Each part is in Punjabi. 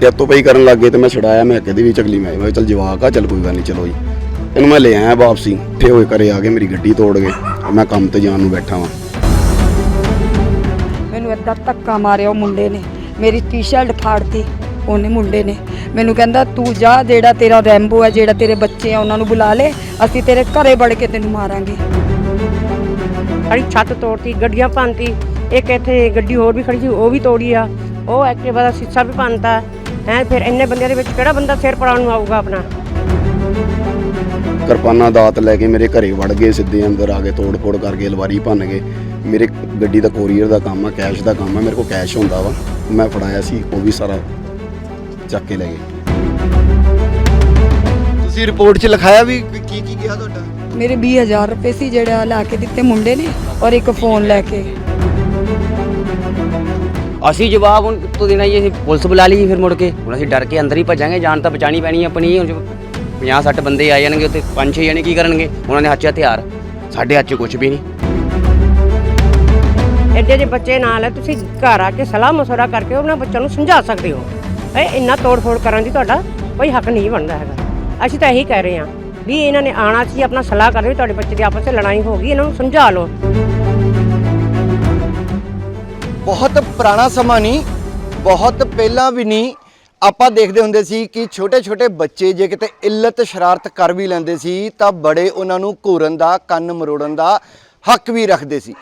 ਤੇ ਹੱਥੋਂ ਪਈ ਕਰਨ ਲੱਗ ਗਏ ਤੇ ਮੈਂ ਛਡਾਇਆ ਮੈਂ ਕਦੇ ਵੀ ਚਗਲੀ ਮੈਂ ਚੱਲ ਜਵਾਕ ਆ ਚੱਲ ਕੋਈ ਗੱਲ ਨਹੀਂ ਚਲੋ ਜੀ। ਇਹਨੂੰ ਮੈਂ ਲੈ ਆਇਆ ਵਾਪਸੀ ਠੇ ਹੋਏ ਘਰੇ ਆ ਕੇ ਮੇਰੀ ਗੱਡੀ ਤੋੜ ਗਏ ਮੈਂ ਕੰਮ ਤੇ ਜਾਣ ਨੂੰ ਬੈਠਾ ਵਾਂ। ਮੈਨੂੰ ਏਦਾਂ ਧੱਕਾ ਮਾਰਿਆ ਉਹ ਮੁੰਡੇ ਨੇ ਮੇਰੀ ਟੀ-ਸ਼ਰਟ ਫਾੜਤੀ ਉਹਨੇ ਮੁੰਡੇ ਨੇ। ਮੈਨੂੰ ਕਹਿੰਦਾ ਤੂੰ ਜਾ ਜਿਹੜਾ ਤੇਰਾ ਰੈਂਬੋ ਹੈ ਜਿਹੜਾ ਤੇਰੇ ਬੱਚੇ ਆ ਉਹਨਾਂ ਨੂੰ ਬੁਲਾ ਲੈ ਅਸੀਂ ਤੇਰੇ ਘਰੇ ਵੜ ਕੇ ਤੈਨੂੰ ਮਾਰਾਂਗੇ। ਸਾਡੀ ਛੱਤ ਤੋੜਤੀ ਗੱਡੀਆਂ ਭੰਨਤੀ ਇੱਕ ਇੱਥੇ ਗੱਡੀ ਹੋਰ ਵੀ ਖੜੀ ਸੀ ਉਹ ਵੀ ਤੋੜੀ ਆ। ਉਹ ਐਕਟਿਵਾ ਦਾ ਸੀਸਾ ਵੀ ਭੰਨਤਾ। ਹੈ ਫਿਰ ਇੰਨੇ ਬੰਦਿਆਂ ਦੇ ਵਿੱਚ ਕਿਹੜਾ ਬੰਦਾ ਸਿਰ ਪੜਾਉਣ ਨੂੰ ਆਊਗਾ ਆਪਣਾ? ਕਿਰਪਾਨਾਂ ਦਾਤ ਲੈ ਕੇ ਮੇਰੇ ਘਰੇ ਵੜ ਗਏ ਸਿੱਧੇ ਅੰਦਰ ਆ ਕੇ ਤੋੜ ਫੋੜ ਕਰਕੇ ਅਲਵਾਰੀ ਭੰਨ ਗਏ। ਮੇਰੇ ਗੱਡੀ ਦਾ ਕੋਰੀਅਰ ਦਾ ਕੰਮ ਆ ਕੈਸ਼ ਦਾ ਕੰਮ ਆ ਮੇਰੇ ਕੋਲ ਕੈਸ਼ ਹੁੰਦਾ ਵਾ। ਮੈਂ ਫੜਾਇਆ ਸੀ ਉਹ ਵੀ ਸਾਰਾ ਚੱਕ ਕੇ ਲੈ ਗਏ। ਤੁਸੀਂ ਰਿਪੋਰਟ 'ਚ ਲਿਖਾਇਆ ਵੀ ਕੀ ਕੀ ਕਿਹਾ ਤੁਹਾਡਾ? ਮੇਰੇ 20000 ਰੁਪਏ ਸੀ ਜਿਹੜਾ ਲੈ ਕੇ ਦਿੱਤੇ ਮੁੰਡੇ ਨੇ ਔਰ ਇੱਕ ਫੋਨ ਲੈ ਕੇ। ਅਸੀਂ ਜਵਾਬ ਹੁਣ ਕਿੱਥੋਂ ਦੇਣਾ ਜੀ? ਅਸੀਂ ਪੁਲਿਸ ਬੁਲਾ ਲਈ ਜੀ ਫਿਰ ਮੁੜ ਕੇ। ਹੁਣ ਅਸੀਂ ਡਰ ਕੇ ਅੰਦਰ ਹੀ ਭੱਜਾਂਗੇ ਜਾਨ ਤਾਂ ਬਚਾਣੀ ਪੈਣੀ ਹੈ ਆਪਣੀ। ਹੁਣ 50 60 ਬੰਦੇ ਆ ਜਾਣਗੇ, ਉੱਥੇ ਪੰਜ ਛੇ ਜਣੇ ਕੀ ਕਰਨਗੇ? ਉਹਨਾਂ ਦੇ ਹੱਥ 'ਚ ਹਥਿਆਰ। ਸਾਡੇ ਹੱਥ 'ਚ ਕੁਝ ਵੀ ਨਹੀਂ। ਐਡੇ ਜਿਹੇ ਬੱਚੇ ਨਾਲ ਹੈ ਤੁਸੀਂ ਘਰ ਆ ਕੇ ਸਲਾਹ ਮਸ਼ਵਰਾ ਕਰਕੇ ਉਹਨਾਂ ਬੱਚਿਆਂ ਨੂੰ ਸਮਝਾ ਸਕਦੇ ਹੋ। ਇਹ ਇੰਨਾ ਤੋੜ ਫੋੜ ਕਰਨ ਦੀ ਤੁਹਾਡਾ ਕੋਈ ਹੱਕ ਨਹੀਂ ਬਣਦਾ ਹੈਗਾ। ਅਸੀਂ ਤਾਂ ਇਹੀ ਕਹਿ ਰਹੇ ਹਾਂ ਵੀ ਇਹਨਾਂ ਨੇ ਆਣਾ ਸੀ, ਆਪਣਾ ਸਲਾਹ ਕਰ ਕਰਦੇ ਤੁਹਾਡੇ ਬੱਚੇ ਦੀ ਆਪਸ ਵਿੱਚ ਲੜਾਈ ਹੋ ਗਈ, ਇਹਨਾਂ ਨੂੰ ਸਮਝਾ ਲਓ। ਬਹੁਤ ਪੁਰਾਣਾ ਸਮਾਂ ਨਹੀਂ, ਬਹੁਤ ਪਹਿਲਾਂ ਵੀ ਨਹੀਂ। ਆਪਾਂ ਦੇਖਦੇ ਹੁੰਦੇ ਸੀ ਕਿ ਛੋਟੇ ਛੋਟੇ ਬੱਚੇ ਜੇ ਕਿਤੇ ਇੱਲਤ ਸ਼ਰਾਰਤ ਕਰ ਵੀ ਲੈਂਦੇ ਸੀ, ਤਾਂ ਬੜੇ ਉਹਨਾਂ ਨੂੰ ਘੂਰਨ ਦਾ, ਕੰਨ ਮਰੋੜਨ ਦਾ ਹੱਕ ਵੀ ਰੱਖਦੇ ਸੀ।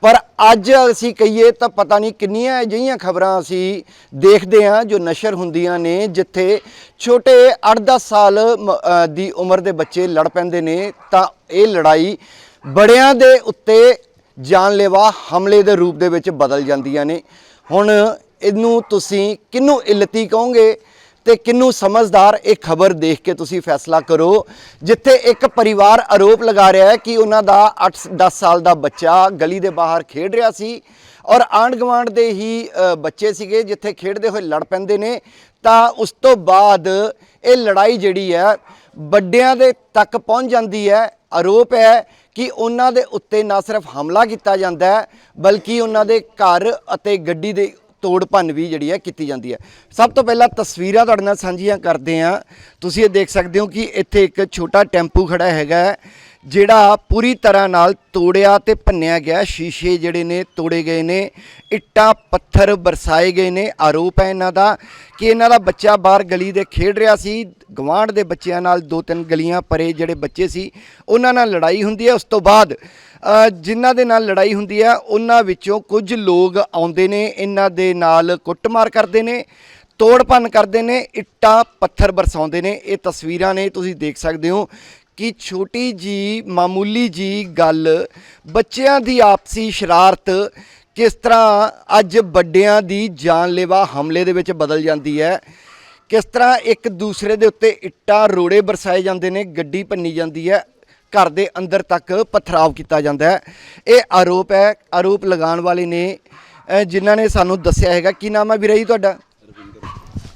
ਪਰ ਅੱਜ ਅਸੀਂ ਕਹੀਏ ਤਾਂ ਪਤਾ ਨਹੀਂ ਕਿੰਨੀਆਂ ਅਜਿਹੀਆਂ ਖਬਰਾਂ ਅਸੀਂ ਦੇਖਦੇ ਹਾਂ ਜੋ ਨਸ਼ਰ ਹੁੰਦੀਆਂ ਨੇ, ਜਿੱਥੇ ਛੋਟੇ 8-10 ਸਾਲ ਮ- ਦੀ ਉਮਰ ਦੇ ਬੱਚੇ ਲੜ ਪੈਂਦੇ ਨੇ, ਤਾਂ ਇਹ ਲੜਾਈ ਬੜਿਆਂ ਦੇ ਉੱਤੇ ਜਾਨਲੇਵਾ ਹਮਲੇ ਦੇ ਰੂਪ ਦੇ ਵਿੱਚ ਬਦਲ ਜਾਂਦੀਆਂ ਨੇ। ਹੁਣ ਇਹਨੂੰ ਤੁਸੀਂ ਕਿਹਨੂੰ ਇਲਤੀ ਕਹੋਗੇ ਤੇ ਕਿੰਨੂੰ ਸਮਝਦਾਰ ਇਹ ਖਬਰ ਦੇਖ ਕੇ ਤੁਸੀਂ ਫੈਸਲਾ ਕਰੋ, ਜਿੱਥੇ ਇੱਕ ਪਰਿਵਾਰ ਆਰੋਪ ਲਗਾ ਰਿਹਾ ਹੈ ਕਿ ਉਹਨਾਂ ਦਾ 8-10 ਸਾਲ ਦਾ ਬੱਚਾ ਗਲੀ ਦੇ ਬਾਹਰ ਖੇਡ ਰਿਹਾ ਸੀ ਔਰ ਆਂਢ ਗੁਆਂਢ ਦੇ ਹੀ ਬੱਚੇ ਸੀਗੇ ਜਿੱਥੇ ਖੇਡਦੇ ਹੋਏ ਲੜ ਪੈਂਦੇ ਨੇ। ਤਾਂ ਉਸ ਤੋਂ ਬਾਅਦ ਇਹ ਲੜਾਈ ਜਿਹੜੀ ਹੈ ਵੱਡਿਆਂ ਦੇ ਤੱਕ ਪਹੁੰਚ ਜਾਂਦੀ ਹੈ। ਆਰੋਪ ਹੈ ਕਿ ਉਹਨਾਂ ਦੇ ਉੱਤੇ ਨਾ ਸਿਰਫ ਹਮਲਾ ਕੀਤਾ ਜਾਂਦਾ ਹੈ, ਬਲਕਿ ਉਹਨਾਂ ਦੇ ਘਰ ਅਤੇ ਗੱਡੀ ਦੇ ਤੋੜ ਭੰਨ ਵੀ ਜਿਹੜੀ ਹੈ ਕੀਤੀ ਜਾਂਦੀ ਹੈ। ਸਭ ਤੋਂ ਪਹਿਲਾਂ ਤਸਵੀਰਾਂ ਤੁਹਾਡੇ ਨਾਲ ਸਾਂਝੀਆਂ ਕਰਦੇ ਹਾਂ। ਤੁਸੀਂ ਇਹ ਦੇਖ ਸਕਦੇ ਹੋ ਕਿ ਇੱਥੇ ਇੱਕ ਛੋਟਾ ਟੈਂਪੂ ਖੜਾ ਹੈਗਾ ਜਿਹੜਾ ਪੂਰੀ ਤਰ੍ਹਾਂ ਨਾਲ ਤੋੜਿਆ ਤੇ ਭੰਨਿਆ ਗਿਆ। ਸ਼ੀਸ਼ੇ ਜਿਹੜੇ ਨੇ ਤੋੜੇ ਗਏ ਨੇ, ਇੱਟਾਂ, ਪੱਥਰ ਬਰਸਾਏ ਗਏ ਨੇ। ਆਰੋਪ ਹੈ ਇਹਨਾਂ ਦਾ ਕਿ ਇਹਨਾਂ ਦਾ ਬੱਚਾ ਬਾਹਰ ਗਲੀ ਦੇ ਖੇਡ ਰਿਹਾ ਸੀ। ਗਵਾਂਢ ਦੇ ਬੱਚਿਆਂ ਨਾਲ ਦੋ ਤਿੰਨ ਗਲੀਆਂ ਪਰੇ ਜਿਹੜੇ ਬੱਚੇ ਸੀ, ਉਹਨਾਂ ਨਾਲ ਲੜਾਈ ਹੁੰਦੀ ਹੈ। ਉਸ ਤੋਂ ਬਾਅਦ ਜਿਨ੍ਹਾਂ ਦੇ ਨਾਲ ਲੜਾਈ ਹੁੰਦੀ ਹੈ, ਉਹਨਾਂ ਵਿੱਚੋਂ ਕੁਝ ਲੋਕ ਆਉਂਦੇ ਨੇ। ਇਹਨਾਂ ਦੇ ਨਾਲ ਕੁੱਟਮਾਰ ਕਰਦੇ ਨੇ ਤੋੜ ਭੰਨ ਕਰਦੇ ਨੇ, ਇੱਟਾਂ, ਪੱਥਰ ਬਰਸਾਉਂਦੇ ਨੇ। ਇਹ ਤਸਵੀਰਾਂ ਨੇ ਤੁਸੀਂ ਦੇਖ ਸਕਦੇ ਹੋ ਕਿ ਛੋਟੀ ਜੀ ਮਾਮੂਲੀ ਜੀ ਗੱਲ ਬੱਚਿਆਂ ਦੀ ਆਪਸੀ ਸ਼ਰਾਰਤ ਕਿਸ ਤਰ੍ਹਾਂ ਅੱਜ ਵੱਡਿਆਂ ਦੀ ਜਾਨਲੇਵਾ ਹਮਲੇ ਦੇ ਵਿੱਚ ਬਦਲ ਜਾਂਦੀ ਹੈ ਕਿਸ ਤਰ੍ਹਾਂ ਇੱਕ ਦੂਸਰੇ ਦੇ ਉੱਤੇ ਇੱਟਾਂ ਰੋੜੇ ਬਰਸਾਏ ਜਾਂਦੇ ਨੇ ਗੱਡੀ ਭੰਨੀ ਜਾਂਦੀ ਹੈ ਘਰ ਦੇ ਅੰਦਰ ਤੱਕ ਪਥਰਾਵ ਕੀਤਾ ਜਾਂਦਾ ਹੈ। ਇਹ ਆਰੋਪ ਹੈ ਆਰੋਪ ਲਗਾਉਣ ਵਾਲੇ ਨੇ ਜਿਨ੍ਹਾਂ ਨੇ ਸਾਨੂੰ ਦੱਸਿਆ ਹੈਗਾ। ਕੀ ਨਾਮ ਹੈ ਵੀਰੇ ਜੀ ਤੁਹਾਡਾ?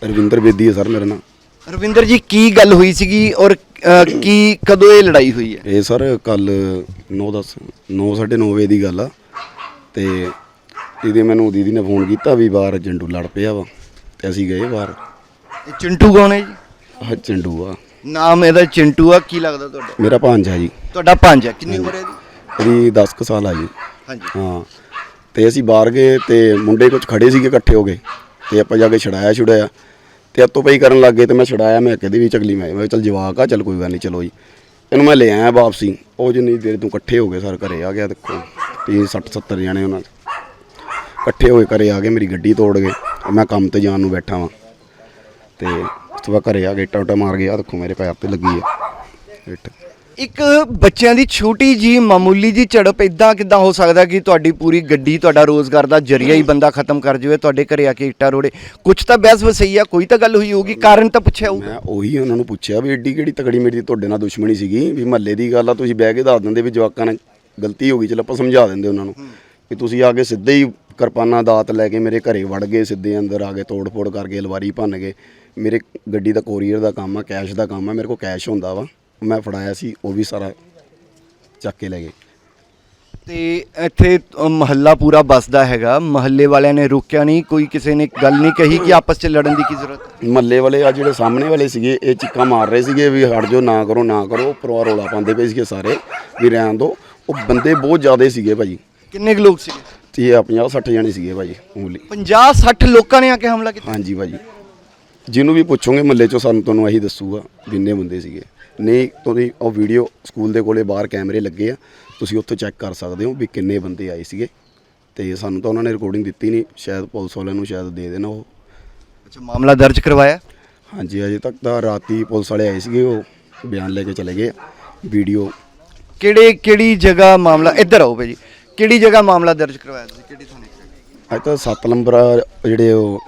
ਰਵਿੰਦਰ ਬੇਦੀ ਹੈ ਸਰ ਮੇਰਾ ਨਾਮ। ਰਵਿੰਦਰ ਜੀ ਕੀ ਗੱਲ ਹੋਈ ਸੀਗੀ ਔਰ ਅਹ, ਕੀ ਕਦੋਂ ਇਹ ਲੜਾਈ ਹੋਈ ਹੈ? ਇਹ ਸਰ ਕੱਲ 9 10 9 9:30 ਵਜੇ ਦੀ ਗੱਲ ਆ। ਤੇ ਇਹਦੇ ਮੈਨੂੰ ਦੀਦੀ ਨੇ ਫੋਨ ਕੀਤਾ ਵੀ ਬਾਹਰ ਜੰਡੂ ਲੜ ਪਿਆ ਵਾ ਤੇ ਅਸੀਂ ਗਏ ਬਾਹਰ। ਇਹ ਚਿੰਟੂ ਕੌਣ ਹੈ ਜੀ? ਆਹ ਚੰਡੂ ਆ। ਨਾਮ ਇਹਦਾ ਚਿੰਟੂ ਆ ਕੀ ਲੱਗਦਾ ਤੁਹਾਡਾ? ਮੇਰਾ ਭਾਂਜਾ ਜੀ। ਤੁਹਾਡਾ ਪੰਜ ਹੈ ਕਿੰਨੀ ਉਮਰ ਹੈ ਇਹਦੀ? ਇਹਦੀ 10 ਕੁ ਸਾਲ ਆ ਜੀ। ਹਾਂਜੀ। ਹਾਂ। ਤੇ ਅਸੀਂ ਬਾਹਰ ਗਏ ਤੇ ਮੁੰਡੇ ਕੁਝ ਖੜੇ ਸੀਗੇ ਇਕੱਠੇ ਹੋ ਗਏ। ਤੇ ਆਪਾਂ ਜਾ ਕੇ ਛਡਾਇਆ ਛੁਡਾਇਆ ਤੇ ਹੱਥੋਂ ਪਈ ਕਰਨ ਲੱਗ ਗਏ ਤੇ ਮੈਂ ਛਡਾਇਆ, ਮੈਂ ਕਦੇ ਵੀ ਚਗਲੀ ਮੈਂ ਮੈਂ ਕਿਹਾ ਚੱਲ ਜਵਾਕ ਆ, ਚੱਲ ਕੋਈ ਗੱਲ ਨਹੀਂ ਚਲੋ ਜੀ। ਇਹਨੂੰ ਮੈਂ ਲੈ ਆਇਆ ਵਾਪਸੀ। ਉਹ ਜਿੰਨੀ ਦੇਰ ਤੋਂ ਇਕੱਠੇ ਹੋ ਗਏ ਸਰ, ਘਰੇ ਆ ਗਿਆ ਦੇਖੋ। 30 60 70 ਜਣੇ ਉਹਨਾਂ ਦੇ। ਇਕੱਠੇ ਹੋਏ ਘਰੇ ਆ ਗਏ, ਮੇਰੀ ਗੱਡੀ ਤੋੜ ਗਏ। ਮੈਂ ਕੰਮ ਤੇ ਜਾਣ ਨੂੰ ਬੈਠਾ ਵਾਂ। ਤੇ ਉਸ ਤੋਂ ਬਾਅਦ ਘਰੇ ਆ ਗਏ ਟਾਟਾ ਮਾਰ ਗਿਆ ਦੇਖੋ ਮੇਰੇ ਪੈਰ ਤੇ ਲੱਗੀ ਹੈ ਇੱਟ। ਇੱਕ ਬੱਚਿਆਂ ਦੀ ਛੋਟੀ ਜੀ ਮਾਮੂਲੀ ਜੀ ਝੜਪ ਇਦਾਂ ਕਿਦਾਂ ਹੋ ਸਕਦਾ ਕਿ ਤੁਹਾਡੀ ਪੂਰੀ ਗੱਡੀ ਤੁਹਾਡਾ ਰੋਜ਼ਗਾਰ ਦਾ ਜਰੀਆ ਹੀ ਬੰਦਾ ਖਤਮ ਕਰ ਜਾਵੇ ਤੁਹਾਡੇ ਘਰੇ ਆ ਕੇ ਇੱਟਾਂ ਰੋੜੇ। ਕੁਝ ਤਾਂ ਬਹਿਸ ਵਸਈ ਆ ਕੋਈ ਤਾਂ ਗੱਲ ਹੋਈ ਹੋਊਗੀ ਕਾਰਨ ਤਾਂ ਪੁੱਛਿਆ ਹੋਊ ਮੈਂ ਉਹੀ ਉਹਨਾਂ ਨੂੰ ਪੁੱਛਿਆ ਵੀ ਏਡੀ ਕਿਹੜੀ ਤਕੜੀ ਮੇਰੀ ਤੁਹਾਡੇ ਨਾਲ ਦੁਸ਼ਮਣੀ ਸੀਗੀ ਵੀ ਮਹੱਲੇ ਦੀ ਗੱਲ ਆ ਤੁਸੀਂ ਬਹਿ ਕੇ ਦੱਸ ਦਿੰਦੇ ਵੀ ਜਵਾਕਾਂ ਨੇ ਗਲਤੀ ਹੋ ਗਈ ਚਲ ਆਪਾਂ ਸਮਝਾ ਦਿੰਦੇ ਉਹਨਾਂ ਨੂੰ ਵੀ ਤੁਸੀਂ ਆ ਕੇ ਸਿੱਧੇ ਹੀ ਕਿਰਪਾਨਾਂ ਦਾਤ ਲੈ ਕੇ ਮੇਰੇ ਘਰੇ ਵੜ ਗਏ ਸਿੱਧੇ ਅੰਦਰ ਆ ਕੇ ਤੋੜ ਫੋੜ ਕਰਕੇ ਅਲਵਾਰੀ ਭੰਨ ਗਏ। ਮੇਰੇ ਗੱਡੀ ਦਾ ਕੋਰੀਅਰ ਦਾ ਕੰਮ ਆ ਕੈਸ਼ ਦਾ ਕੰਮ ਆ ਮੇਰੇ ਕੋਲ ਕੈਸ਼ ਹੁੰਦਾ ਵਾ। ਮੈਂ ਫੜਾਇਆ ਸੀ ਉਹ ਵੀ ਸਾਰਾ ਚੱਕ ਕੇ ਲੈ ਗਏ। ਤੇ ਇੱਥੇ ਮਹੱਲਾ ਪੂਰਾ ਬਸਦਾ ਹੈਗਾ। ਮਹੱਲੇ ਵਾਲਿਆਂ ਨੇ ਰੋਕਿਆ ਨਹੀਂ ਕੋਈ ਕਿਸੇ ਨੇ ਗੱਲ ਨਹੀਂ ਕਹੀ ਕਿ ਆਪਸ 'ਚ ਲੜਨ ਦੀ ਕੀ ਜ਼ਰੂਰਤ ਹੈ? ਮੱਲੇ ਵਾਲੇ ਆ ਜਿਹੜੇ ਸਾਹਮਣੇ ਵਾਲੇ ਸੀਗੇ ਇਹ ਚਿੱਕਾ ਮਾਰ ਰਹੇ ਸੀਗੇ ਵੀ ਹਟ ਜਾਓ ਨਾ ਕਰੋ ਨਾ ਕਰੋ। ਪਰਿਵਾਰ ਰੌਲਾ ਪਾਉਂਦੇ ਪਏ ਸੀਗੇ ਸਾਰੇ ਵੀ ਰਹਿਣ ਦਿਓ ਉਹ ਬੰਦੇ ਬਹੁਤ ਜ਼ਿਆਦੇ ਸੀਗੇ ਭਾਜੀ। ਕਿੰਨੇ ਕੁ ਲੋਕ ਸੀਗੇ? ਤੇ ਇਹ 50 60 ਜਣੇ ਸੀਗੇ ਭਾਜੀ ਓਨਲੀ 50 60 ਲੋਕਾਂ ਨੇ ਆ ਕੇ ਹਮਲਾ ਕੀਤਾ? ਹਾਂਜੀ ਭਾਜੀ। ਜਿਹਨੂੰ ਵੀ ਪੁੱਛੋਗੇ ਮੱਲੇ ਚੋਂ ਸਾਨੂੰ ਤੁਹਾਨੂੰ ਇਹੀ ਦੱਸੂਗਾ ਕਿੰਨੇ ਬੰਦੇ ਸੀਗੇ। ਨਹੀਂ ਤੁਸੀਂ ਉਹ ਵੀਡੀਓ ਸਕੂਲ ਦੇ ਕੋਲੇ ਬਾਹਰ ਕੈਮਰੇ ਲੱਗੇ ਆ ਤੁਸੀਂ ਉੱਥੋਂ ਚੈੱਕ ਕਰ ਸਕਦੇ ਹੋ ਵੀ ਕਿੰਨੇ ਬੰਦੇ ਆਏ ਸੀਗੇ। ਤੇ ਸਾਨੂੰ ਤਾਂ ਉਹਨਾਂ ਨੇ ਰਿਕਾਰਡਿੰਗ ਦਿੱਤੀ ਨਹੀਂ ਸ਼ਾਇਦ ਪੁਲਿਸ ਵਾਲਿਆਂ ਨੂੰ ਸ਼ਾਇਦ ਦੇ ਦੇਣਾ ਉਹ। ਅੱਛਾ ਮਾਮਲਾ ਦਰਜ ਕਰਵਾਇਆ? ਹਾਂਜੀ ਅਜੇ ਤੱਕ ਤਾਂ ਰਾਤੀ ਪੁਲਿਸ ਵਾਲੇ ਆਏ ਸੀਗੇ ਉਹ ਬਿਆਨ ਲੈ ਕੇ ਚਲੇ ਗਏ ਵੀਡੀਓ ਕਿਹੜੇ ਕਿਹੜੀ ਜਗ੍ਹਾ ਮਾਮਲਾ ਇੱਧਰ ਆਓ ਭਾਈ ਜੀ ਕਿਹੜੀ ਜਗ੍ਹਾ ਮਾਮਲਾ ਦਰਜ ਕਰਵਾਇਆ ਤੁਸੀਂ ਕਿਹੜੀ ਥਾਣੇ ਅੱਜ ਤਾਂ 7 ਨੰਬਰ ਜਿਹੜੇ ਉਹ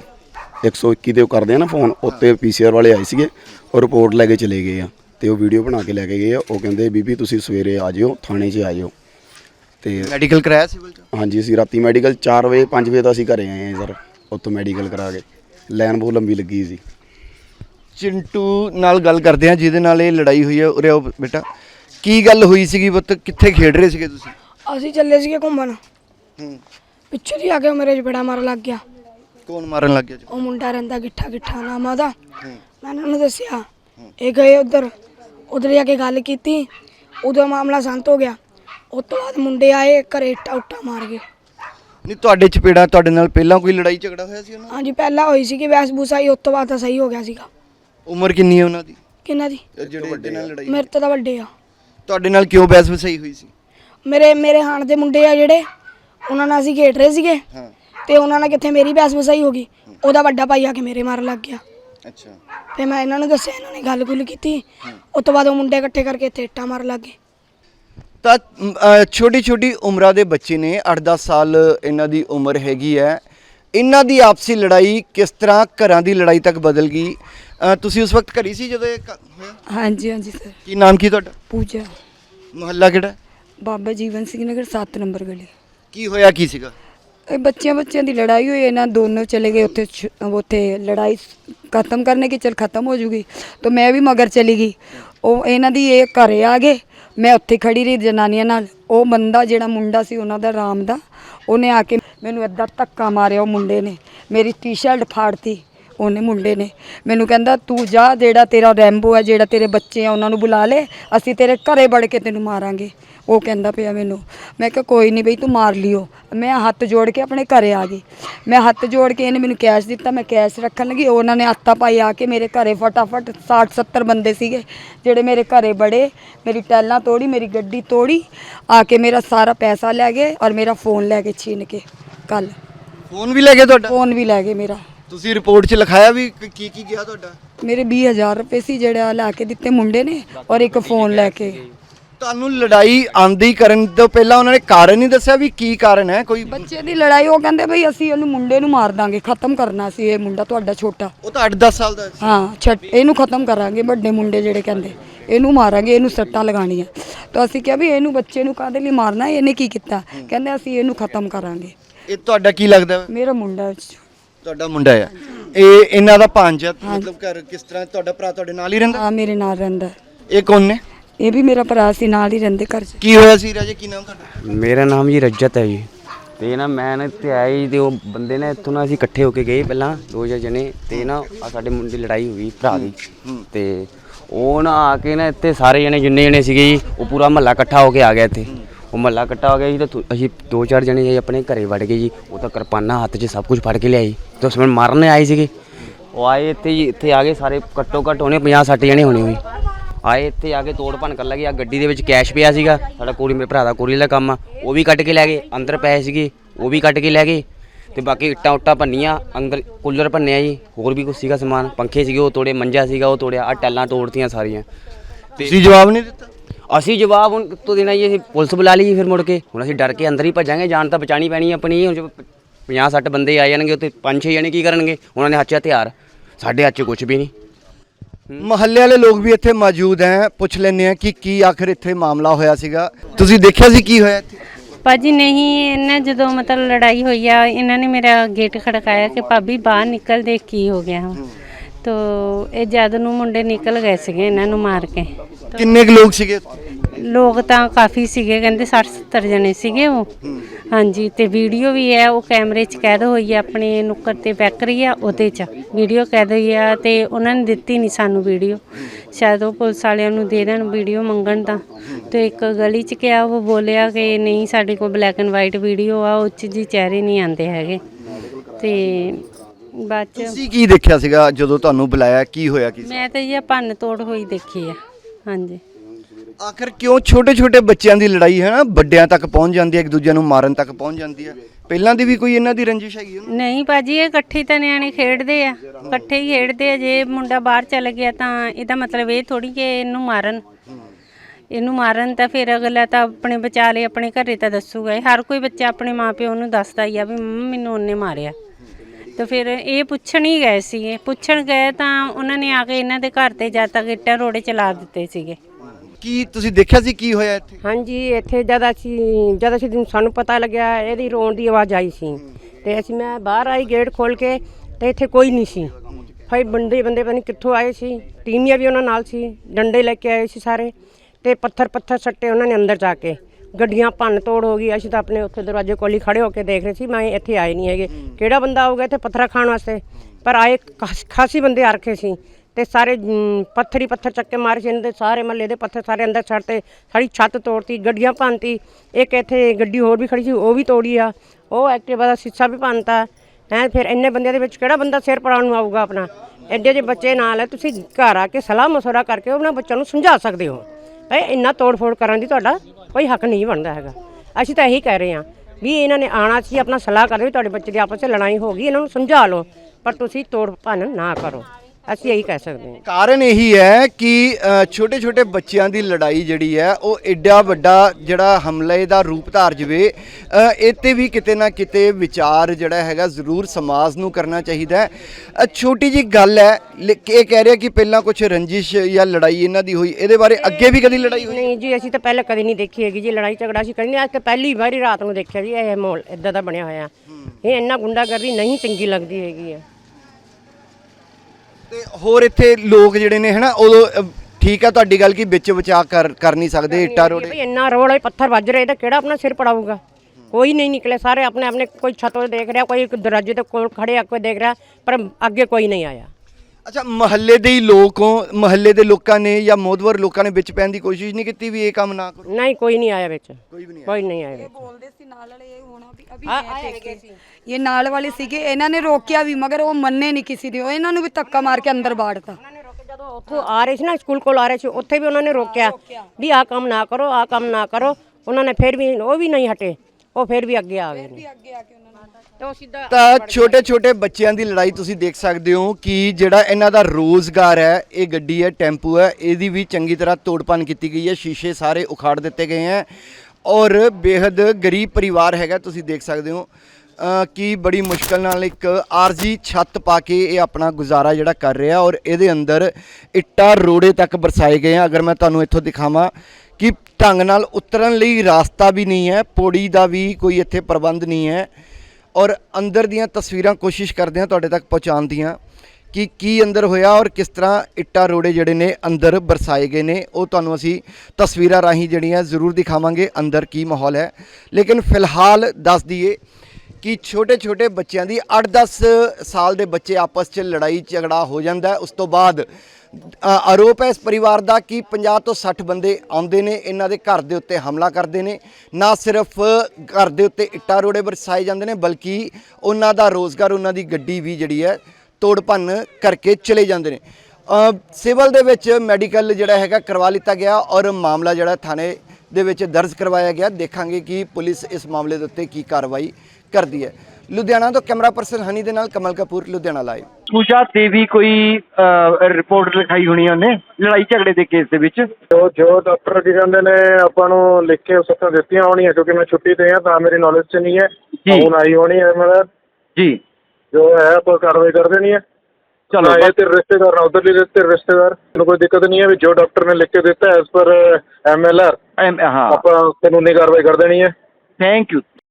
121 ਦੇ ਉਹ ਕਰਦੇ ਆ ਨਾ ਫੋਨ ਉੱਤੇ ਪੀਸੀਆਰ ਵਾਲੇ ਆਏ ਸੀਗੇ ਉਹ ਰਿਪੋਰਟ ਲੈ ਕੇ ਚਲੇ ਗਏ ਆ। ਤੇ ਉਹ ਵੀਡੀਓ ਬਣਾ ਕੇ ਲੈ ਕੇ ਗਏ ਆ। ਉਹ ਕਹਿੰਦੇ ਬੀਬੀ ਤੁਸੀਂ ਸਵੇਰੇ ਆ ਜਿਓ ਥਾਣੇ 'ਚ ਆ ਜਿਓ। ਤੇ ਮੈਡੀਕਲ ਕਰਾਇਆ ਸਿਵਲ ਚ? ਹਾਂਜੀ ਅਸੀਂ ਰਾਤੀ ਮੈਡੀਕਲ 4 ਵਜੇ 5 ਵਜੇ ਤਾਂ ਅਸੀਂ ਘਰੇ ਆਏ ਆ ਸਰ ਉੱਥੋਂ ਮੈਡੀਕਲ ਕਰਾ ਕੇ। ਲਾਈਨ ਬਹੁਤ ਲੰਬੀ ਲੱਗੀ ਸੀ। ਚਿੰਟੂ ਨਾਲ ਗੱਲ ਕਰਦੇ ਆ ਜਿਹਦੇ ਨਾਲ ਇਹ ਲੜਾਈ ਹੋਈ ਹੈ। ਉਰੇ ਆਓ ਬੇਟਾ। ਕੀ ਗੱਲ ਹੋਈ ਸੀਗੀ ਪੁੱਤ? ਕਿੱਥੇ ਖੇਡ ਰਹੇ ਸੀਗੇ ਤੁਸੀਂ? ਅਸੀਂ ਚੱਲੇ ਸੀਗੇ ਘੁੰਮਣ। ਹੂੰ। ਪਿੱਛੇ ਦੀ ਆ ਕੇ ਮੇਰੇ ਚਪੇੜਾ ਮਾਰਨ ਲੱਗ ਗਿਆ। ਕੌਣ ਮਾਰਨ ਲੱਗ ਗਿਆ ਜੀ? ਉਹ ਮੁੰਡਾ ਰਹਿੰਦਾ ਗਿੱਠਾ ਗਿੱਠਾ ਨਾਮ ਉਹਦਾ। ਮੈਂ ਉਹਨਾਂ ਨੂੰ ਦੱਸਿਆ ਇਹ ਗਏ ਉਧਰ। ਉਧਰ ਜਾ ਕੇ ਗੱਲ ਕੀਤੀ। ਉਦੋਂ ਮਾਮਲਾ ਸ਼ਾਂਤ ਹੋ ਗਿਆ। ਉਸ ਤੋਂ ਬਾਅਦ ਮੁੰਡੇ ਆਏ ਘਰੇ ਇੱਟਾਂ ਉੱਟਾਂ ਮਾਰ ਗਏ। ਨਹੀਂ ਤੁਹਾਡੇ ਚਪੇੜਾ ਤੁਹਾਡੇ ਨਾਲ ਪਹਿਲਾਂ ਕੋਈ ਲੜਾਈ ਝਗੜਾ ਹੋਇਆ ਸੀ ਉਹਨਾਂ ਹਾਂਜੀ ਪਹਿਲਾਂ ਹੋਈ ਸੀ ਕਿ ਵੈਸ ਬੂਸਾਈ ਉਸ ਤੋਂ ਬਾਅਦ ਤਾਂ ਸਹੀ ਹੋ ਗਿਆ ਸੀਗਾ। ਉਮਰ ਕਿੰਨੀ ਹੈ ਉਹਨਾਂ ਦੀ? ਕਿੰਨਾ ਦੀ? ਜਿਹੜੇ ਜਿਹਦੇ ਨਾਲ ਲੜਾਈ ਮੇਰੇ ਤੋਂ ਤਾਂ ਵੱਡੇ ਆ। ਤੁਹਾਡੇ ਨਾਲ ਕਿਉਂ ਬਹਿਸ ਵਸਾਈ ਹੋਈ ਸੀ? ਮੇਰੇ ਮੇਰੇ ਹਾਣ ਦੇ ਮੁੰਡੇ ਆ ਜਿਹੜੇ ਉਹਨਾਂ ਨਾਲ ਅਸੀਂ ਖੇਡ ਰਹੇ ਸੀਗੇ। ਹਾਂ। ਤੇ ਉਹਨਾਂ ਨਾਲ ਕਿੱਥੇ ਮੇਰੀ ਬੈਸ ਬਸਾਈ ਹੋ ਗਈ ਉਹਦਾ ਵੱਡਾ ਭਾਈ ਆ ਕੇ ਮੇਰੇ ਮਾਰਨ ਲੱਗ ਗਿਆ। ਅੱਛਾ। ਫਿਰ ਮੈਂ ਇਹਨਾਂ ਨੂੰ ਦੱਸਿਆ ਇਹਨਾਂ ਨੇ ਗੱਲ ਗੁੱਲ ਕੀਤੀ। ਉਸ ਤੋਂ ਬਾਅਦ ਉਹ ਮੁੰਡੇ ਇਕੱਠੇ ਕਰਕੇ ਇੱਥੇ ਇੱਟਾਂ ਮਾਰਨ ਲੱਗ ਤਾਂ ਛੋਟੀ ਛੋਟੀ ਉਮਰਾਂ ਦੇ ਬੱਚੇ ਨੇ 8-10 ਸਾਲ ਇਹਨਾਂ ਦੀ ਉਮਰ ਹੈਗੀ ਹੈ। ਇਹਨਾਂ ਦੀ ਆਪਸੀ ਲੜਾਈ ਕਿਸ ਤਰ੍ਹਾਂ ਘਰਾਂ ਦੀ ਲੜਾਈ ਤੱਕ ਬਦਲ ਗਈ? ਅ, ਤੁਸੀਂ ਉਸ ਵਕਤ ਘਰੀ ਸੀ ਜਦੋਂ ਇਹ ਕ- ਹੋਇਆ? ਹਾਂਜੀ ਹਾਂਜੀ ਸਰ। ਕੀ ਨਾਮ ਕੀ ਤੁਹਾਡਾ? ਪੂਜਾ। ਮੁਹੱਲਾ ਕਿਹੜਾ? ਬਾਬਾ ਜੀਵਨ ਸਿੰਘ ਨਗਰ 7 ਨੰਬਰ ਗਲੀ। ਕੀ ਹੋਇਆ ਕੀ ਸੀਗਾ? ਇਹ ਬੱਚਿਆਂ ਬੱਚਿਆਂ ਦੀ ਲੜਾਈ ਹੋਈ, ਇਹਨਾਂ ਦੋਨੋਂ ਚਲੇ ਗਏ ਉੱਥੇ ਛ- ਉੱਥੇ ਲੜਾਈ ਖਤਮ ਕਰਨੇ ਕੀ ਚਲ ਖਤਮ ਹੋ ਜੂਗੀ। ਤਾਂ ਮੈਂ ਵੀ ਮਗਰ ਚਲੀ ਗਈ। ਉਹ ਇਹਨਾਂ ਦੀ ਇਹ ਘਰੇ ਆ ਗਏ। ਮੈਂ ਉੱਥੇ ਖੜੀ ਰਹੀ ਜਨਾਨੀਆਂ ਨਾਲ। ਉਹ ਬੰਦਾ ਜਿਹੜਾ ਮੁੰਡਾ ਸੀ, ਉਹਨਾਂ ਦਾ ਰਾਮ ਦਾ, ਉਹਨੇ ਆ ਕੇ ਮੈਨੂੰ ਏਦਾਂ ਧੱਕਾ ਮਾਰਿਆ, ਉਹ ਮੁੰਡੇ ਨੇ। ਮੇਰੀ ਟੀ-ਸ਼ਰਟ ਫਾੜਤੀ, ਉਹਨੇ ਮੁੰਡੇ ਨੇ। ਮੈਨੂੰ ਕਹਿੰਦਾ, ਤੂੰ ਜਾ, ਜਿਹੜਾ ਤੇਰਾ ਰੈਂਬੋ ਹੈ, ਜਿਹੜਾ ਤੇਰੇ ਬੱਚੇ ਆ, ਉਹਨਾਂ ਨੂੰ ਬੁਲਾ ਲੈ। ਅਸੀਂ ਤੇਰੇ ਘਰੇ ਵੜ ਕੇ ਤੈਨੂੰ ਮਾਰਾਂਗੇ। ਉਹ ਕਹਿੰਦਾ ਪਿਆ ਮੈਨੂੰ ਮੈਂ ਕਿਹਾ ਕੋਈ ਨਹੀਂ ਬਈ ਤੂੰ ਮਾਰ ਲਿਓ। ਮੈਂ ਹੱਥ ਜੋੜ ਕੇ ਆਪਣੇ ਘਰੇ ਆ ਗਈ। ਮੈਂ ਹੱਥ ਜੋੜ ਕੇ ਇਹਨੇ ਮੈਨੂੰ ਕੈਸ਼ ਦਿੱਤਾ ਮੈਂ ਕੈਸ਼ ਰੱਖਣ ਲੱਗੀ। ਉਹਨਾਂ ਨੇ ਹੱਥਾ ਪਾਈ ਆ ਕੇ ਮੇਰੇ ਘਰੇ ਫਟਾਫਟ 60 70 ਬੰਦੇ ਸੀਗੇ ਜਿਹੜੇ ਮੇਰੇ ਘਰੇ ਬੜੇ ਮੇਰੀ ਟੈਲਾਂ ਤੋੜੀ ਮੇਰੀ ਗੱਡੀ ਤੋੜੀ ਆ ਕੇ ਮੇਰਾ ਸਾਰਾ ਪੈਸਾ ਲੈ ਗਏ ਔਰ ਮੇਰਾ ਫੋਨ ਲੈ ਕੇ ਛੀਨ ਕੇ ਕੱਲ। ਫੋਨ ਵੀ ਲੈ ਗਿਆ ਤੁਹਾਡਾ? ਫੋਨ ਵੀ ਲੈ ਗਏ ਮੇਰਾ। ਤੁਸੀਂ ਰਿਪੋਰਟ 'ਚ ਲਿਖਾਇਆ ਵੀ ਕਿ- ਕੀ ਕੀ ਗਿਆ ਤੁਹਾਡਾ? ਮੇਰੇ 20000 ਰੁਪਏ ਸੀ ਜਿਹੜਾ ਲੈ ਕੇ ਦਿੱਤੇ ਮੁੰਡੇ ਨੇ ਔਰ ਇੱਕ ਫੋਨ ਲੈ ਕੇ। ਤੁਹਾਨੂੰ ਲੜਾਈ ਆਂਦੀ ਕਰਨ ਤੋਂ ਪਹਿਲਾਂ ਉਹਨਾਂ ਨੇ ਕਾਰਨ ਨਹੀਂ ਦੱਸਿਆ ਵੀ ਕੀ ਕਾਰਨ ਹੈ? ਕੋਈ ਬੱਚੇ ਦੀ ਲੜਾਈ ਉਹ ਕਹਿੰਦੇ ਬਈ ਅਸੀਂ ਉਹਨੂੰ ਮੁੰਡੇ ਨੂੰ ਮਾਰ ਦਾਂਗੇ ਖਤਮ ਕਰਨਾ ਸੀ ਇਹ ਮੁੰਡਾ ਤੁਹਾਡਾ ਛੋਟਾ। ਉਹ ਤਾਂ 8-10 ਸਾਲ ਦਾ ਸੀ। ਹਾਂ ਛੱਡ ਇਹਨੂੰ ਖਤਮ ਕਰਾਂਗੇ ਵੱਡੇ ਮੁੰਡੇ ਜਿਹੜੇ ਕਹਿੰਦੇ। ਇਹਨੂੰ ਮਾਰਾਂਗੇ ਇਹਨੂੰ ਸੱਟਾਂ ਲਗਾਣੀਆਂ ਤਾਂ ਅਸੀਂ ਕਿਹਾ ਵੀ ਇਹਨੂੰ ਬੱਚੇ ਨੂੰ ਕਾਹਦੇ ਲਈ ਮਾਰਨਾ ਇਹਨੇ ਕੀ ਕੀਤਾ? ਕਹਿੰਦੇ ਅਸੀਂ ਇਹਨੂੰ ਖਤਮ ਕਰਾਂਗੇ। ਇਹ ਤੁਹਾਡਾ ਕੀ ਲੱਗਦਾ? ਮੇਰਾ ਮੁੰਡਾ ਤੁਹਾਡਾ ਮੁੰਡਾ ਆ। ਇਹ ਇਹਨਾਂ ਦਾ ਭਾਂਜਾ ਮਤਲਬ ਘਰ ਕਿਸ ਤਰ੍ਹਾਂ ਤੁਹਾਡਾ ਭਰਾ ਤੁਹਾਡੇ ਨਾਲ ਹੀ ਰਹਿੰਦਾ? ਆ ਮੇਰੇ ਨਾਲ ਰਹਿੰਦਾ। ਇਹ ਕੌਣ ਨੇ? ਇਹ ਵੀ ਮੇਰਾ ਭਰਾ ਸੀ ਨਾਲ ਹੀ ਰਹਿੰਦੇ ਘਰ 'ਚ। ਕੀ ਹੋਇਆ ਸੀ ਰਾਜੇ? ਕੀ ਨਾਮ ਤੁਹਾਡਾ? ਮੇਰਾ ਨਾਮ ਜੀ ਰੱਜਤ ਹੈ ਜੀ। ਤੇ ਨਾ ਮੈਂ ਨਾ ਇੱਥੇ ਆਇਆ ਜੀ ਤੇ ਉਹ ਬੰਦੇ ਨੇ ਇੱਥੋਂ ਨਾ ਅਸੀਂ ਇਕੱਠੇ ਹੋ ਕੇ ਗਏ ਪਹਿਲਾਂ ਦੋ ਚਾਰ ਜਣੇ। ਤੇ ਨਾ ਆ ਸਾਡੇ ਮੁੰਡੇ ਦੀ ਲੜਾਈ ਹੋਈ ਭਰਾ ਦੀ। ਤੇ ਉਹ ਨਾ ਆ ਕੇ ਨਾ ਇੱਥੇ ਸਾਰੇ ਜਣੇ ਜਿੰਨੇ ਜਣੇ ਸੀਗੇ ਜੀ ਉਹ ਪੂਰਾ ਮਹੱਲਾ ਇਕੱਠਾ ਹੋ ਕੇ ਆ ਗਿਆ ਇੱਥੇ। ਉਹ ਮਹੱਲਾ ਇਕੱਠਾ ਹੋ ਗਿਆ ਜੀ ਤੇ ਥੋ- ਅਸੀਂ ਦੋ ਚਾਰ ਜਣੇ ਜੀ ਆਪਣੇ ਘਰੇ ਵੜ ਗਏ ਜੀ। ਉਹ ਤਾਂ ਕਿਰਪਾਨਾਂ ਹੱਥ 'ਚ ਸਭ ਕੁਝ ਫੜ ਕੇ ਲਿਆਈ ਤੇ ਉਸ ਵੇਲੇ ਮਾਰਨ ਆਏ ਸੀਗੇ। ਉਹ ਆਏ ਇੱਥੇ ਜੀ ਇੱਥੇ ਆ ਗਏ ਸਾਰੇ ਘੱਟੋ ਘੱਟ ਹੋਣੇ 50 60 ਜਣੇ ਹੋਣੇ ਹੋਈ ਆਏ ਇੱਥੇ ਆ ਕੇ ਤੋੜ ਭੰਨ ਕਰਨ ਲੱਗੇ। ਆ ਗੱਡੀ ਦੇ ਵਿੱਚ ਕੈਸ਼ ਪਿਆ ਸੀਗਾ। ਸਾਡਾ ਕੋਰੀ ਮੇਰੇ ਭਰਾ ਦਾ ਕੋਰੀ ਦਾ ਕੰਮ ਆ। ਉਹ ਵੀ ਕੱਢ ਕੇ ਲੈ ਗਏ। ਅੰਦਰ ਪਏ ਸੀਗੇ। ਉਹ ਵੀ ਕੱਢ ਕੇ ਲੈ ਗਏ। ਤੇ ਬਾਕੀ ਇੱਟਾਂ ਉੱਟਾਂ ਭੰਨੀਆਂ। ਅੰਦਰ ਕੂਲਰ ਭੰਨਿਆ ਜੀ। ਹੋਰ ਵੀ ਕੁਝ ਸੀਗਾ ਸਮਾਨ। ਪੰਖੇ ਸੀਗੇ ਉਹ ਤੋੜੇ ਮੰਜਾ ਸੀਗਾ ਉਹ ਤੋੜਿਆ। ਆ ਟੈਲਾਂ ਤੋੜਤੀਆਂ ਸਾਰੀਆਂ। ਤੁਸੀਂ ਜਵਾਬ ਨਹੀਂ ਦਿੱਤਾ? ਅਸੀਂ ਜਵਾਬ ਹੁਣ ਕਿੱਥੋਂ ਦੇਣਾ ਜੀ? ਅਸੀਂ ਪੁਲਿਸ ਬੁਲਾ ਲਈ ਜੀ ਫਿਰ ਮੁੜ ਕੇ। ਹੁਣ ਅਸੀਂ ਡਰ ਕੇ ਅੰਦਰ ਹੀ ਭੱਜਾਂਗੇ। ਜਾਨ ਤਾਂ ਬਚਾਣੀ ਪੈਣੀ ਆਪਣੀ। ਹੁਣ 50 60 ਬੰਦੇ ਆ ਜਾਣਗੇ ਉੱਥੇ 5-6 ਜਣੇ ਕੀ ਕਰਨਗੇ? ਉਹਨਾਂ ਨੇ ਹੱਥ 'ਚ ਹਥਿਆਰ। ਸਾਡੇ ਹੱਥ 'ਚ ਕੁਝ ਵੀ ਨਹੀਂ। ਮਹੱਲੇ ਵਾਲੇ ਲੋਕ ਵੀ ਇੱਥੇ ਮੌਜੂਦ ਹੈ। ਪੁੱਛ ਲੈਂਦੇ ਆ ਕਿ ਕੀ ਆਖਰ ਇੱਥੇ ਮਾਮਲਾ ਹੋਇਆ ਸੀਗਾ। ਤੁਸੀਂ ਦੇਖਿਆ ਸੀ ਕੀ ਹੋਇਆ ਇੱਥੇ? ਭਾਜੀ ਨਹੀਂ ਇਹਨਾਂ ਜਦੋਂ ਮਤਲਬ ਲੜਾਈ ਹੋਈ ਆ ਇਹਨਾਂ ਨੇ ਮੇਰਾ ਗੇਟ ਖੜਕਾਇਆ ਕਿ ਭਾਬੀ ਬਾਹਰ ਨਿਕਲ ਦੇਖ ਕੀ ਹੋ ਗਿਆ। ਤੋ ਇਹ ਜਦ ਨੂੰ ਮੁੰਡੇ ਨਿਕਲ ਗਏ ਸੀਗੇ ਇਹਨਾਂ ਨੂੰ ਮਾਰ ਕੇ। ਕਿੰਨੇ ਕੁ ਲੋਕ ਸੀਗੇ ਲੋਕ ਤਾਂ ਕਾਫੀ ਸੀਗੇ ਕਹਿੰਦੇ 60 70 ਜਣੇ ਸੀਗੇ ਉਹ। ਹਾਂਜੀ ਤੇ ਵੀਡੀਓ ਵੀ ਹੈ ਉਹ ਕੈਮਰੇ 'ਚ ਕੈਦ ਹੋਈ ਹੈ ਆਪਣੇ ਨੁੱਕਰ ਤੇ ਬੈਕਰੀ ਆ ਉਹਦੇ 'ਚ। ਵੀਡੀਓ ਕੈਦ ਹੋਈ ਆ ਤੇ ਉਹਨਾਂ ਨੇ ਦਿੱਤੀ ਨਹੀਂ ਸਾਨੂੰ ਵੀਡੀਓ। ਸ਼ਾਇਦ ਉਹ ਪੁਲਿਸ ਵਾਲਿਆਂ ਨੂੰ ਦੇ ਦੇਣ ਵੀਡੀਓ ਮੰਗਣ ਤਾਂ। ਤੇ ਇੱਕ ਗਲੀ 'ਚ ਕਿਹਾ ਉਹ ਬੋਲਿਆ ਕਿ ਨਹੀਂ ਸਾਡੇ ਕੋਲ ਬਲੈਕ ਐਂਡ ਵਾਈਟ ਵੀਡੀਓ ਆ ਉਹ 'ਚ ਜੀ ਚਿਹਰੇ ਨਹੀਂ ਆਉਂਦੇ ਹੈਗੇ। ਤੇ ਬਾਅਦ 'ਚ ਤੁਸੀਂ ਕੀ ਦੇਖਿਆ ਸੀਗਾ ਜਦੋਂ ਤੁਹਾਨੂੰ ਬੁਲਾਇਆ ਕੀ ਹੋਇਆ ਕੀ? ਮੈਂ ਤਾਂ ਇਹ ਭੰਨ ਤੋੜ ਹੋਈ ਦੇਖੀ ਆ। ਹਾਂਜੀ। ਆਖਰ ਕਿਉਂ ਛੋਟੇ ਛੋਟੇ ਬੱਚਿਆਂ ਦੀ ਲੜਾਈ ਹੈ ਨਾ? ਵੱਡਿਆਂ ਤੱਕ ਪਹੁੰਚ ਜਾਂਦੀ ਹੈ, ਇੱਕ ਦੂਜੇ ਨੂੰ ਮਾਰਨ ਤੱਕ ਪਹੁੰਚ ਜਾਂਦੀ ਹੈ। ਪਹਿਲਾਂ ਦੀ ਵੀ ਕੋਈ ਇਹਨਾਂ ਦੀ ਰੰਜਿਸ਼ ਹੈਗੀ ਉਹਨੂੰ ਨਹੀਂ ਭਾਜੀ, ਇਹ ਇਕੱਠੇ ਤਾਂ ਨਿਆਣੇ ਖੇਡਦੇ ਆ। ਇਕੱਠੇ ਹੀ ਖੇਡਦੇ ਆ। ਜੇ ਮੁੰਡਾ ਬਾਹਰ ਚਲ ਗਿਆ ਤਾਂ ਇਹਦਾ ਮਤਲਬ ਇਹ ਥੋੜੀ ਕਿ ਇਹਨੂੰ ਮਾਰਨ। ਇਹਨੂੰ ਮਾਰਨ ਤਾਂ ਫਿਰ ਅਗਲਾ ਤਾਂ ਆਪਣੇ ਬਚਾ ਲਈ ਆਪਣੇ ਘਰੇ ਤਾਂ ਦੱਸੂਗਾ। ਹੀ। ਹਰ ਕੋਈ ਬੱਚਾ ਆਪਣੇ ਮਾਪਿਓ ਨੂੰ ਦੱਸਦਾ ਹੀ ਆ ਵੀ ਮੰਮਾ, ਮੈਨੂੰ ਉਹਨੇ ਮਾਰਿਆ। ਤਾਂ ਫਿਰ ਇਹ ਪੁੱਛਣ ਹੀ ਗਏ ਸੀਗੇ। ਪੁੱਛਣ ਗਏ ਤਾਂ ਉਹਨਾਂ ਨੇ ਆ ਕੇ ਇਹਨਾਂ ਦੇ ਘਰ ਤੇ ਜਦ ਤੱਕ ਇੱਟਾਂ ਰੋੜੇ ਚਲਾ ਦਿੱਤੇ ਸੀਗੇ। ਕੀ ਤੁਸੀਂ ਦੇਖਿਆ ਸੀ ਕੀ ਹੋਇਆ ਇੱਥੇ? ਹਾਂਜੀ, ਇੱਥੇ ਜਦ ਅਸੀਂ ਜਦ ਅਸੀਂ ਸਾਨੂੰ ਪਤਾ ਲੱਗਿਆ, ਇਹਦੀ ਰੋਣ ਦੀ ਆਵਾਜ਼ ਆਈ ਸੀ। ਤੇ ਅਸੀਂ ਮੈਂ ਬਾਹਰ ਆਈ ਗੇਟ ਖੋਲ ਕੇ ਤੇ ਇੱਥੇ ਕੋਈ ਨਹੀਂ ਸੀ। ਭਾਈ ਬੰਦੇ ਬੰਦੇ, ਪਤਾ ਨਹੀਂ ਕਿੱਥੋਂ ਆਏ ਸੀ। ਟੀਮੀਆਂ ਵੀ ਉਹਨਾਂ ਨਾਲ ਸੀ, ਡੰਡੇ ਲੈ ਕੇ ਆਏ ਸੀ ਸਾਰੇ। ਤੇ ਪੱਥਰ ਪੱਥਰ ਸੱਟੇ ਉਹਨਾਂ ਨੇ ਅੰਦਰ ਜਾ ਕੇ। ਗੱਡੀਆਂ ਭੰਨ ਤੋੜ ਹੋ ਗਈ। ਅਸੀਂ ਤਾਂ ਆਪਣੇ ਉੱਥੇ ਦਰਵਾਜ਼ੇ ਕੋਲ ਹੀ ਖੜੇ ਹੋ ਕੇ ਦੇਖ ਰਹੇ ਸੀ। ਮੈਂ ਇੱਥੇ ਆਏ ਨਹੀਂ ਹੈਗੇ। ਕਿਹੜਾ ਬੰਦਾ ਆਊਗਾ ਇੱਥੇ ਪੱਥਰਾ ਖਾਣ ਵਾਸਤੇ? ਪਰ ਆਏ ਖਾਸ- ਖਾਸੀ ਬੰਦੇ ਆ ਰੱਖੇ ਸੀ। ਤੇ ਸਾਰੇ ਮ, ਪੱਥਰ ਹੀ ਪੱਥਰ ਚੱਕ ਕੇ ਮਾਰੇ ਸੀ ਇਹਨਾਂ ਦੇ ਸਾਰੇ ਮਹੱਲੇ ਦੇ ਪੱਥਰ ਸਾਰੇ ਅੰਦਰ ਛੱਡਤੇ ਸਾਡੀ ਛੱਤ ਤੋੜਤੀ ਗੱਡੀਆਂ ਭੰਨਤੀ। ਇੱਕ ਇੱਥੇ ਗੱਡੀ ਹੋਰ ਵੀ ਖੜੀ ਸੀ ਉਹ ਵੀ ਤੋੜੀ ਆ। ਉਹ ਐਕਟਿਵਾ ਦਾ ਸ਼ੀਸ਼ਾ ਵੀ ਭੰਨਤਾ। ਹੈ ਫਿਰ ਇੰਨੇ ਬੰਦਿਆਂ ਦੇ ਵਿੱਚ ਕਿਹੜਾ ਬੰਦਾ ਸਿਰ ਪੜਾਉਣ ਨੂੰ ਆਊਗਾ ਆਪਣਾ? ਐਡੇ ਜਿਹੇ ਬੱਚੇ ਨਾਲ ਹੈ ਤੁਸੀਂ ਘਰ ਆ ਕੇ ਸਲਾਹ ਮਸ਼ਵਰਾ ਕਰਕੇ ਉਹਨਾਂ ਬੱਚਿਆਂ ਨੂੰ ਸਮਝਾ ਸਕਦੇ ਹੋ। ਇਹ ਇੰਨਾ ਤੋੜ-ਫੋੜ ਕਰਨ ਦੀ ਤੁਹਾਡਾ ਕੋਈ ਹੱਕ ਨਹੀਂ ਬਣਦਾ ਹੈਗਾ। ਅਸੀਂ ਤਾਂ ਇਹੀ ਕਹਿ ਰਹੇ ਹਾਂ ਵੀ ਇਹਨਾਂ ਨੇ ਆਣਾ ਸੀ ਆਪਣਾ ਸਲਾਹ ਕਰਦੇ ਵੀ ਤੁਹਾਡੇ ਬੱਚੇ ਦੀ ਆਪਸ ਵਿੱਚ ਲੜਾਈ ਹੋ ਗਈ ਇਹਨਾਂ ਨੂੰ ਸਮਝਾ ਲਓ। ਪਰ ਤੁਸੀਂ ਤੋੜ ਭੰਨ ਨਾ ਕਰੋ। ਅਸੀਂ ਇਹੀ ਕਹਿ ਸਕਦੇ ਹਾਂ। ਕਾਰਨ ਇਹੀ ਹੈ ਕਿ ਛੋਟੇ ਛੋਟੇ ਬੱਚਿਆਂ ਦੀ ਲੜਾਈ ਜਿਹੜੀ ਹੈ ਉਹ ਐਡਾ ਵੱਡਾ ਜਿਹੜਾ ਹਮਲੇ ਦਾ ਰੂਪ ਧਾਰ ਜਵੇ ਤੇ ਵੀ ਕਿਤੇ ਨਾ ਕਿਤੇ ਵਿਚਾਰ ਜਿਹੜਾ ਹੈਗਾ ਜ਼ਰੂਰ ਸਮਾਜ ਨੂੰ ਕਰਨਾ ਚਾਹੀਦਾ ਹੈ। ਛੋਟੀ ਜੀ ਗੱਲ ਹੈ ਇਹ ਕਹਿ ਰਿਹਾ ਕਿ ਪਹਿਲਾਂ ਕੁਝ ਰੰਜਿਸ਼ ਜਾਂ ਲੜਾਈ ਇਹਨਾਂ ਦੀ ਹੋਈ ਇਹਦੇ ਬਾਰੇ ਅੱਗੇ ਵੀ ਕਦੀ ਲੜਾਈ ਹੋਈ? ਨਹੀਂ ਜੀ ਅਸੀਂ ਤਾਂ ਪਹਿਲਾਂ ਕਦੇ ਨਹੀਂ ਦੇਖੀ ਹੈਗੀ ਜੀ ਲੜਾਈ ਝਗੜਾ ਅਸੀਂ ਨਹੀਂ ਅੱਜ ਤਾਂ ਪਹਿਲੀ ਵਾਰੀ ਰਾਤ ਨੂੰ ਦੇਖਿਆ ਜੀ ਇਹ ਮਾਹੌਲ ਇਦਾਂ ਦਾ ਬਣਿਆ ਹੋਇਆ। ਇਹ ਇੰਨਾ ਗੁੰਡਾਗਰਦੀ ਨਹੀਂ ਚੰਗੀ ਲੱਗਦੀ ਹੈਗੀ ਆ। ਤੇ ਹੋਰ ਇੱਥੇ ਲੋਕ ਜਿਹੜੇ ਨੇ ਹਨਾ ਉਦੋਂ ਅ, ਠੀਕ ਹੈ ਤੁਹਾਡੀ ਗੱਲ ਕਿ ਵਿੱਚ ਵਿਚਾਰ ਕਰ ਕਰ ਨਹੀਂ ਸਕਦੇ ਇੱਟਾਂ ਰੋੜੇ। ਭਈ ਇੰਨਾ ਰੋੜ ਹੈ ਪੱਥਰ ਵੱਜ ਰਹੇ ਤਾਂ ਕਿਹੜਾ ਆਪਣਾ ਸਿਰ ਪੜਾਊਗਾ? ਕੋਈ ਨਹੀਂ ਨਿਕਲੇ ਸਾਰੇ ਆਪਣੇ ਆਪਣੇ ਕੋਈ ਛੱਤੋਂ ਦੇਖ ਰਿਹਾ ਕੋਈ ਦਰਵਾਜ਼ੇ ਦੇ ਕੋਲ ਖੜੇ ਆ ਕੋਈ ਦੇਖ ਰਿਹਾ ਪਰ ਅੱਗੇ ਕੋਈ ਨਹੀਂ ਆਇਆ। ਅੱਛਾ ਮਹੱਲੇ ਦੇ ਹੀ ਲੋਕੋਂ ਮਹੱਲੇ ਦੇ ਲੋਕਾਂ ਨੇ ਜਾਂ ਮੋਦਵਰ ਲੋਕਾਂ ਨੇ ਵਿੱਚ ਪੈਣ ਦੀ ਕੋਸ਼ਿਸ਼ ਨਹੀਂ ਕੀਤੀ ਵੀ ਇਹ ਕੰਮ ਨਾ ਕਰੋ? ਨਹੀਂ ਕੋਈ ਨਹੀਂ ਆਇਆ ਵਿੱਚ। ਕੋਈ ਵੀ ਨਹੀਂ ਕੋਈ ਨਹੀਂ ਆਇਆ ਵਿੱਚ। ਬੋਲਦੇ ਸੀ ਨਾਲ ਵਾਲੇ ਇਹ ਹੋਣਾ ਵੀ ਅਭੀ ਮੈਂ ਦੇਖ ਕੇ ਇਹ ਨਾਲ ਵਾਲੇ ਸੀਗੇ ਇਹਨਾਂ ਨੇ ਰੋਕਿਆ ਵੀ ਮਗਰ ਉਹ ਮੰਨੇ ਨਹੀਂ ਕਿਸੇ ਦੀ। ਉਹ ਇਹਨਾਂ ਨੂੰ ਵੀ ਧੱਕਾ ਮਾਰ ਕੇ ਅੰਦਰ ਬਾੜਤਾ ਉਹਨਾਂ ਨੇ ਰੋਕੇ ਜਦੋਂ ਉੱਥੋਂ ਆ ਰਹੇ ਸੀ ਨਾ ਸਕੂਲ ਕੋਲ ਆ ਰਹੇ ਸੀ ਉੱਥੇ ਵੀ ਉਹਨਾਂ ਨੇ ਰੋਕਿਆ ਵੀ ਆਹ ਕੰਮ ਨਾ ਕਰੋ ਆਹ ਕੰਮ ਨਾ ਕਰੋ। ਉਹਨਾਂ ਨੇ ਫਿਰ ਵੀ ਉਹ ਵੀ ਨਹੀਂ ਹਟੇ। ਉਹ ਫਿਰ ਵੀ ਅੱਗੇ ਆ ਗਏ ਨੇ। ਅੱਗੇ ਆ ਕੇ ਉਹਨਾਂ ਤੇ ਉਹ ਸਿੱਧਾ ਤਾਂ ਛੋਟੇ ਛੋਟੇ ਬੱਚਿਆਂ ਦੀ ਲੜਾਈ ਤੁਸੀਂ ਦੇਖ ਸਕਦੇ ਹੋ ਕਿ ਜਿਹੜਾ ਇਹਨਾਂ ਦਾ ਰੋਜ਼ਗਾਰ ਹੈ ਇਹ ਗੱਡੀ ਹੈ ਟੈਂਪੂ ਹੈ ਇਹਦੀ ਵੀ ਚੰਗੀ ਤਰ੍ਹਾਂ ਤੋੜਪਨ ਕੀਤੀ ਗਈ ਹੈ ਸ਼ੀਸ਼ੇ ਸਾਰੇ ਉਖਾੜ ਦਿੱਤੇ ਗਏ ਹੈ। ਔਰ ਬੇहद ਗਰੀਬ ਪਰਿਵਾਰ ਹੈਗਾ ਤੁਸੀਂ ਦੇਖ ਸਕਦੇ ਹੋ। ਕਿ ਬੜੀ ਮੁਸ਼ਕਲ ਨਾਲ ਇੱਕ ਆਰਜੀ ਛੱਤ ਪਾ ਕੇ ਇਹ ਆਪਣਾ ਗੁਜ਼ਾਰਾ ਜਿਹੜਾ ਕਰ ਰਿਹਾ ਔਰ ਇਹਦੇ ਅੰਦਰ ਇੱਟਾਂ ਰੋੜੇ ਤੱਕ ਬਰਸਾਏ ਗਏ ਆ। ਅਗਰ ਮੈਂ ਤੁਹਾਨੂੰ ਇੱਥੋਂ ਦਿਖਾਵਾਂ ਕਿ ਢੰਗ ਨਾਲ ਉਤਰਨ ਲਈ ਰਾਸਤਾ ਵੀ ਨਹੀਂ ਹੈ ਪੌੜੀ ਦਾ ਵੀ ਕੋਈ ਇੱਥੇ ਪ੍ਰਬੰਧ ਨਹੀਂ ਹੈ। ਔਰ ਅੰਦਰ ਦੀਆਂ ਤਸਵੀਰਾਂ ਕੋਸ਼ਿਸ਼ ਕਰਦੇ ਹਾਂ ਤੁਹਾਡੇ ਤੱਕ ਪਹੁੰਚਾਉਣ ਦੀਆਂ ਕਿ ਕੀ ਅੰਦਰ ਹੋਇਆ ਔਰ ਕਿਸ ਤਰ੍ਹਾਂ ਇੱਟਾਂ ਰੋੜੇ ਜਿਹੜੇ ਨੇ ਅੰਦਰ ਬਰਸਾਏ ਗਏ ਨੇ, ਉਹ ਤੁਹਾਨੂੰ ਅਸੀਂ ਤਸਵੀਰਾਂ ਰਾਹੀਂ ਜਿਹੜੀਆਂ ਜ਼ਰੂਰ ਦਿਖਾਵਾਂਗੇ ਅੰਦਰ ਕੀ ਮਾਹੌਲ ਹੈ। ਲੇਕਿਨ ਫਿਲਹਾਲ ਦੱਸ ਦਈਏ ਕਿ ਛੋਟੇ ਛੋਟੇ ਬੱਚਿਆਂ ਦੀ 8-10 ਸਾਲ ਦੇ ਬੱਚੇ ਆਪਸ 'ਚ ਲੜਾਈ ਝਗੜਾ ਹੋ ਜਾਂਦਾ ਉਸ ਤੋਂ ਬਾਅਦ ਆਰੋਪ ਹੈ ਇਸ ਪਰਿਵਾਰ ਦਾ ਕਿ 50 ਤੋਂ 60 ਬੰਦੇ ਆਉਂਦੇ ਨੇ, ਇਹਨਾਂ ਦੇ ਘਰ ਦੇ ਉੱਤੇ ਹਮਲਾ ਕਰਦੇ ਨੇ। ਨਾ ਸਿਰਫ ਘਰ ਦੇ ਉੱਤੇ ਇੱਟਾਂ ਰੋੜੇ ਵਰਸਾਏ ਜਾਂਦੇ ਨੇ, ਬਲਕਿ ਉਹਨਾਂ ਦਾ ਰੋਜ਼ਗਾਰ, ਉਹਨਾਂ ਦੀ ਗੱਡੀ ਵੀ ਜਿਹੜੀ ਹੈ ਤੋੜ ਭੰਨ ਕਰਕੇ ਚਲੇ ਜਾਂਦੇ ਨੇ। ਸਿਵਲ ਦੇ ਵਿੱਚ ਮੈਡੀਕਲ ਜਿਹੜਾ ਹੈਗਾ ਕਰਵਾ ਲਿੱਤਾ ਗਿਆ ਔਰ ਮਾਮਲਾ ਜਿਹੜਾ ਥਾਣੇ ਦੇ ਵਿੱਚ ਦਰਜ ਕਰਵਾਇਆ ਗਿਆ। ਦੇਖਾਂਗੇ ਕਿ ਪੁਲਿਸ ਇਸ ਮਾਮਲੇ ਦੇ ਉੱਤੇ ਕੀ ਕਾਰਵਾਈ ਕਰਦੀ ਹੈ। ਲੁਧਿਆਣਾ ਤੋਂ ਕੈਮਰਾ ਪਰਸਨ ਹਨੀ ਦੇ ਨਾਲ ਕਮਲ ਕਪੂਰ ਲੁਧਿਆਣਾ ਲਾਈਵ। ਪੂਜਾ ਦੇਵੀ ਕੋਈ ਰਿਪੋਰਟ ਲਿਖਾਈ ਹੋਣੀ ਆ ਉਹਨੇ? ਲੜਾਈ ਝਗੜੇ ਦੇ ਕੇਸ ਦੇ ਵਿੱਚ? ਜੋ ਜੋ ਡਾਕਟਰ ਕੀ ਕਹਿੰਦੇ ਨੇ ਆਪਾਂ ਨੂੰ ਲਿਖ ਕੇ ਉਸ ਤੋਂ ਦਿੱਤੀਆਂ ਹੋਣੀਆਂ ਕਿਉਂਕਿ ਮੈਂ ਛੁੱਟੀ ਤੇ ਆ ਤਾਂ ਮੇਰੀ ਨੌਲੇਜ 'ਚ ਨਹੀਂ ਹੈ। ਹੁਣ ਆਈ ਹੋਣੀ ਹੈ ਮੇਰਾ ਜੀ। ਜੋ ਹੈ ਆਪਾਂ ਕਾਰਵਾਈ ਕਰ ਦੇਣੀ ਹੈ। ਚਲੋ ਇਹ ਤੇ ਰਿਸ਼ਤੇਦਾਰ ਨਾ ਉਧਰਲੀ ਤੇ ਰਿਸ਼ਤੇਦਾਰ ਨੂੰ ਕੋਈ ਦਿੱਕਤ ਨਹੀਂ ਹੈ ਵੀ ਜੋ ਡਾਕਟਰ ਨੇ ਲਿਖ ਕੇ ਦਿੱਤਾ ਐਸ ਪਰ ਐਮਐਲਆਰ ਐਮ- ਹਾਂ। ਆਪਾਂ ਕਾਨੂੰਨੀ ਕਾਰਵਾਈ ਕਰ ਦੇਣੀ ਹੈ। Thank you